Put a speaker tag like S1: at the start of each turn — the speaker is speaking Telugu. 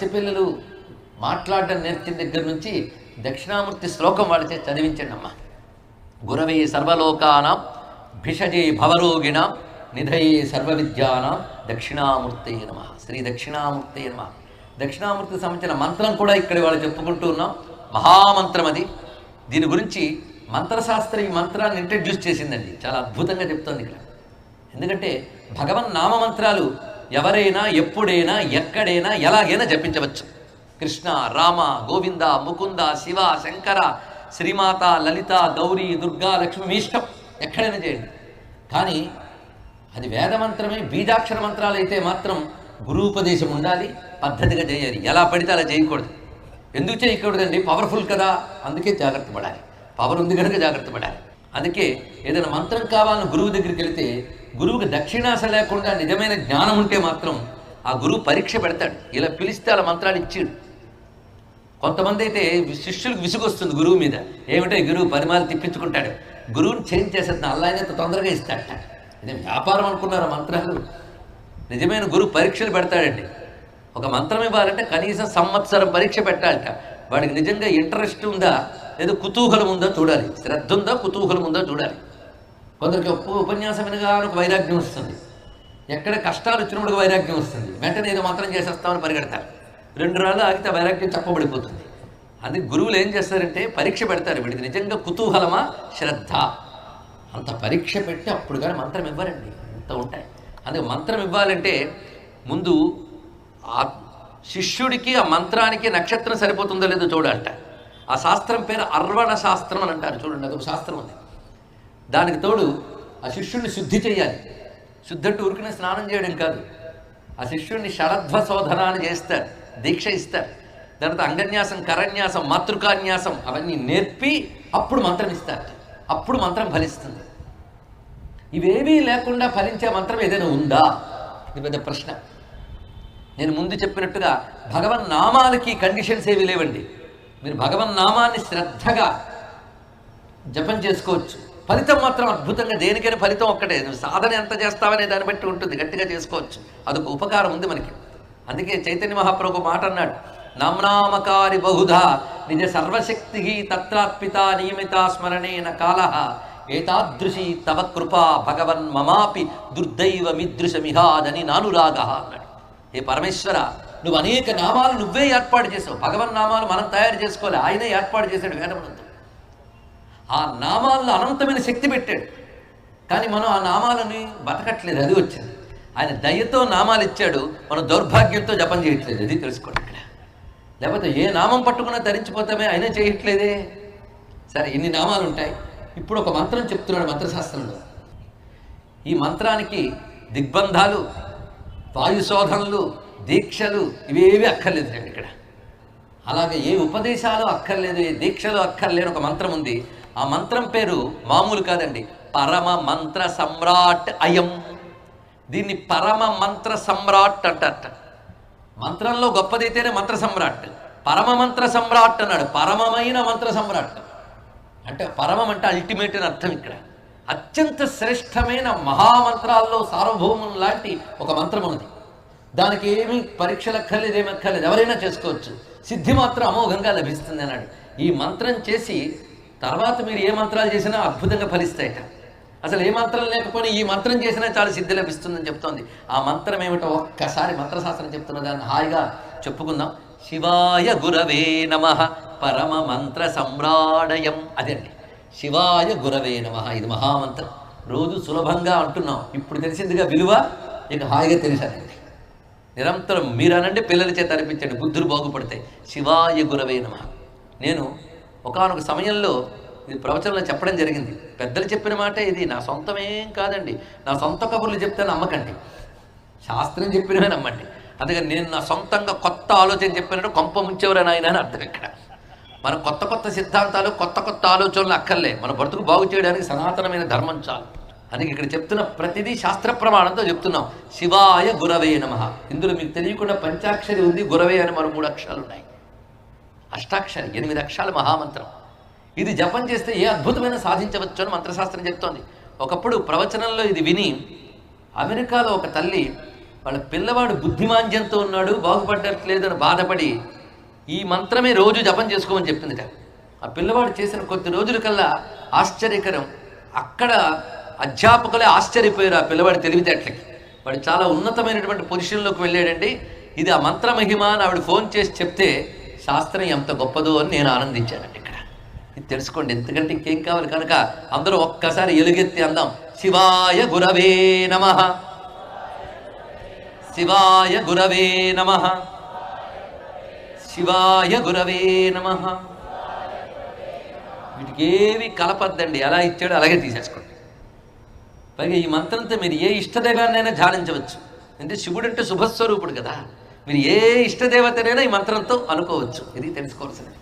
S1: పసిపిల్లలు మాట్లాడడం నేర్చిన దగ్గర నుంచి దక్షిణామూర్తి శ్లోకం వాళ్ళచే చదివించండమ్మా చదివించండి అమ్మా. గురవే సర్వలోకానాం భిషజే భవరోగిణాం నిధయే సర్వవిద్యానాం దక్షిణామూర్తే నమ. శ్రీ దక్షిణామూర్తే నమ. దక్షిణామూర్తికి సంబంధించిన మంత్రం కూడా ఇక్కడ వాళ్ళు చెప్పుకుంటూ ఉన్నాం. మహామంత్రం అది. దీని గురించి మంత్రశాస్త్రం ఈ మంత్రాన్ని ఇంట్రడ్యూస్ చేసిందండి. చాలా అద్భుతంగా చెప్తోంది ఇక్కడ. ఎందుకంటే భగవన్ నామ మంత్రాలు ఎవరైనా ఎప్పుడైనా ఎక్కడైనా ఎలాగైనా జపించవచ్చు. కృష్ణ రామ గోవింద ముకుంద శివ శంకర శ్రీమాత లలిత గౌరీ దుర్గా లక్ష్మి మీ ఇష్టం. ఎక్కడైనా చేయండి. కానీ అది వేదమంత్రమే బీజాక్షర మంత్రాలు అయితే మాత్రం గురూపదేశం ఉండాలి పద్ధతిగా చేయాలి. ఎలా పడితే అలా చేయకూడదు. ఎందుకు చేయకూడదండి? పవర్ఫుల్ కదా. అందుకే జాగ్రత్త పడాలి. పవర్ ఉంది కనుక జాగ్రత్త పడాలి. అందుకే ఏదైనా మంత్రం కావాలని గురువు దగ్గరికి వెళితే గురువుకి దక్షిణాశ లేకుండా నిజమైన జ్ఞానం ఉంటే మాత్రం ఆ గురువు పరీక్ష పెడతాడు. ఇలా పిలిస్తే అలా మంత్రాలు ఇచ్చాడు. కొంతమంది అయితే శిష్యులకు విసుగొస్తుంది గురువు మీద. ఏమిటో ఈ గురువు పరిమాలు తిప్పించుకుంటాడు. గురువుని చేంజ్ చేసేది అల్లాయనంత తొందరగా ఇస్తాడట. ఇదే వ్యాపారం అనుకున్నారు మంత్రాలు. నిజమైన గురువు పరీక్షలు పెడతాడండి. ఒక మంత్రం ఇవ్వాలంటే కనీసం సంవత్సరం పరీక్ష పెట్టాలట. వాడికి నిజంగా ఇంట్రెస్ట్ ఉందా? లేదా కుతూహలం ఉందా? చూడాలి. శ్రద్ధ ఉందా? కుతూహలం ఉందా? చూడాలి. కొందరికి ఉప ఉపన్యాసం వినగానే ఒక వైరాగ్యం వస్తుంది. ఎక్కడ కష్టాలు వచ్చినప్పుడు వైరాగ్యం వస్తుంది. వెంటనే ఏదో మంత్రం చేసేస్తామని పరిగెడతారు. రెండు రోజులు ఆగితే వైరాగ్యం చెప్పబడిపోతుంది అది గురువులు ఏం చేస్తారంటే పరీక్ష పెడతారు. వీడికి నిజంగా కుతూహలమా? శ్రద్ధ. అంత పరీక్ష పెట్టి అప్పుడు కానీ మంత్రం ఇవ్వరండి. అంత ఉంటాయి. అందుకే మంత్రం ఇవ్వాలంటే ముందు ఆ శిష్యుడికి ఆ మంత్రానికి నక్షత్రం సరిపోతుందో లేదో చూడాలంట. ఆ శాస్త్రం పేరు అర్వణ శాస్త్రం అని అంటారు. చూడండి అదొక శాస్త్రం ఉంది. దానికి తోడు ఆ శిష్యుడిని శుద్ధి చేయాలి శుద్ధి అంటే ఊరికనే స్నానం చేయడం కాదు. ఆ శిష్యుడిని షడధ్వ శోధన అని చేస్తారు దీక్ష ఇస్తారు. తర్వాత అంగన్యాసం కరన్యాసం మాతృకాన్యాసం అవన్నీ నేర్పి అప్పుడు మంత్రం ఇస్తారు. అప్పుడు మంత్రం ఫలిస్తుంది. ఇవేమీ లేకుండా ఫలించే మంత్రం ఏదైనా ఉందా? ఇది పెద్ద ప్రశ్న. నేను ముందు చెప్పినట్టుగా భగవన్ నామాలకి కండిషన్స్ ఏవి లేవండి. మీరు భగవన్ నామాన్ని శ్రద్ధగా జపం చేసుకోవచ్చు. ఫలితం మాత్రం అద్భుతంగా దేనికైనా ఫలితం ఒక్కటే. నువ్వు సాధన ఎంత చేస్తావనే దాన్ని బట్టి ఉంటుంది. గట్టిగా చేసుకోవచ్చు. అదొక ఉపకారం ఉంది మనకి. అందుకే చైతన్య మహాప్రభు మాట అన్నాడు నామ్నామకారి బహుధా నిజ సర్వశక్తి తత్రాత్పిత నియమిత స్మరణేన కాల. ఏతాదృశి తవ కృపా భగవన్ మమాపి దుర్దైవ మిదృశమిహాదని నానురాగ అన్నాడు. ఏ పరమేశ్వర నువ్వు అనేక నామాలు నువ్వే ఏర్పాటు చేసావు. భగవన్ నామాలు మనం తయారు చేసుకోవాలి. ఆయనే ఏర్పాటు చేశాడు వేదమునందు. ఆ నామాల్లో అనంతమైన శక్తి పెట్టాడు. కానీ మనం ఆ నామాలని బతకట్లేదు అది వచ్చింది. ఆయన దయతో నామాలు ఇచ్చాడు మనం దౌర్భాగ్యంతో జపం చేయట్లేదు అది తెలుసుకోండి ఇక్కడ. లేకపోతే ఏ నామం పట్టుకున్నా ధరించిపోతామే అయినా చేయట్లేదే. సరే ఇన్ని నామాలు ఉంటాయి ఇప్పుడు ఒక మంత్రం చెప్తున్నాడు మంత్రశాస్త్రంలో. ఈ మంత్రానికి దిగ్బంధాలు వాయుశోధనలు దీక్షలు ఇవేవి అక్కర్లేదు ఇక్కడ. అలాగే ఏ ఉపదేశాలు అక్కర్లేదు ఏ దీక్షలు అక్కర్లేని ఒక మంత్రం ఉంది. ఆ మంత్రం పేరు మామూలు కాదండి. పరమ మంత్ర సమ్రాట్ అయం. దీన్ని పరమ మంత్ర సమ్రాట్ అంటట మంత్రంలో గొప్పదైతేనే మంత్ర సమ్రాట్. పరమ మంత్ర సమ్రాట్ అన్నాడు. పరమమైన మంత్ర సమ్రాట్. అంటే పరమం అంటే అల్టిమేట్ అని అర్థం ఇక్కడ. అత్యంత శ్రేష్టమైన మహామంత్రాల్లో సార్వభౌమం లాంటి ఒక మంత్రం ఉన్నది. దానికి ఏమీ పరీక్షలు అక్కర్లేదు ఏమి అక్కర్లేదు ఎవరైనా చేసుకోవచ్చు. సిద్ధి మాత్రం అమోఘంగా లభిస్తుంది అన్నాడు. ఈ మంత్రం చేసి తర్వాత మీరు ఏ మంత్రాలు చేసినా అద్భుతంగా ఫలిస్తాయట. అసలు ఏ మంత్రం లేకపోయినా ఈ మంత్రం చేసినా చాలా సిద్ధి లభిస్తుందని చెప్తోంది. ఆ మంత్రం ఏమిటో ఒక్కసారి మంత్రశాస్త్రం చెప్తున్న దాన్ని హాయిగా చెప్పుకుందాం. శివాయ గురవే నమ పరమ మంత్ర సమ్రాడయం అదండి శివాయ గురవే నమ ఇది మహామంత్రం. రోజు సులభంగా అంటున్నాం. ఇప్పుడు తెలిసిందిగా విలువ? ఇక హాయిగా తెలిసానండి. నిరంతరం మీరు అనండి పిల్లల చేత అనిపించండి. బుద్ధులు బాగుపడతాయి. శివాయ గురవే నమ. నేను ఒకానొక సమయంలో ఇది ప్రవచనంలో చెప్పడం జరిగింది. పెద్దలు చెప్పిన మాట ఇది. నా సొంతమేం కాదండి. నా సొంత కబుర్లు చెప్తే నమ్మకండి. శాస్త్రం చెప్పినవే నమ్మండి. అందుకని నేను నా సొంతంగా కొత్త ఆలోచన చెప్పినట్టు కొంప ముంచేవరా నాయన అని అర్థం ఇక్కడ. మన కొత్త కొత్త సిద్ధాంతాలు కొత్త కొత్త ఆలోచనలు అక్కర్లే. మన బ్రతుకు బాగు చేయడానికి సనాతనమైన ధర్మం చాలు. అని ఇక్కడ చెప్తున్న ప్రతిదీ శాస్త్ర ప్రమాణంతో చెప్తున్నాం. శివాయ గురవే నమ. ఇందులో మీకు తెలియకుండా పంచాక్షరి ఉంది. గురవే అని మరో మూడు అక్షరాలు ఉన్నాయి. అష్టాక్షరి ఎనిమిది అక్షరాల మహామంత్రం. ఇది జపం చేస్తే ఏ అద్భుతమైన సాధించవచ్చు అని మంత్రశాస్త్రం చెప్తోంది. ఒకప్పుడు ప్రవచనంలో ఇది విని అమెరికాలో ఒక తల్లి వాళ్ళ పిల్లవాడు బుద్ధిమాంద్యంతో ఉన్నాడు బాగుపడట్లేదని బాధపడి ఈ మంత్రమే రోజు జపం చేసుకోమని చెప్పిందిట. ఆ పిల్లవాడు చేసిన కొద్ది రోజుల కల్లా ఆశ్చర్యకరం. అక్కడ అధ్యాపకులే ఆశ్చర్యపోయారు ఆ పిల్లవాడి తెలివితేటలకి. వాడు చాలా ఉన్నతమైనటువంటి పొజిషన్లోకి వెళ్ళాడండి. ఇది ఆ మంత్ర మహిమ అని ఆవిడ ఫోన్ చేసి చెప్తే శాస్త్రం ఎంత గొప్పదో అని నేను ఆనందించానండి ఇక్కడ. ఇది తెలుసుకోండి ఎందుకంటే ఇంకేం కావాలి కనుక అందరూ ఒక్కసారి ఎలుగెత్తి అందాం. శివాయ గురవే నమ. శివాయ గురవే నమ. శివాయ గురవే నమ. వీటికి ఏవి కలపద్దండి ఎలా ఇచ్చాడో అలాగే తీసేసుకోండి. పైగా ఈ మంత్రంతో మీరు ఏ ఇష్టదైవాన్నైనా ధ్యానించవచ్చు. అంటే శివుడు అంటే శుభస్వరూపుడు కదా. మీరు ఏ ఇష్టదేవతనైనా ఈ మంత్రంతో అనుకోవచ్చు. ఇది తెలుసుకోవాల్సింది.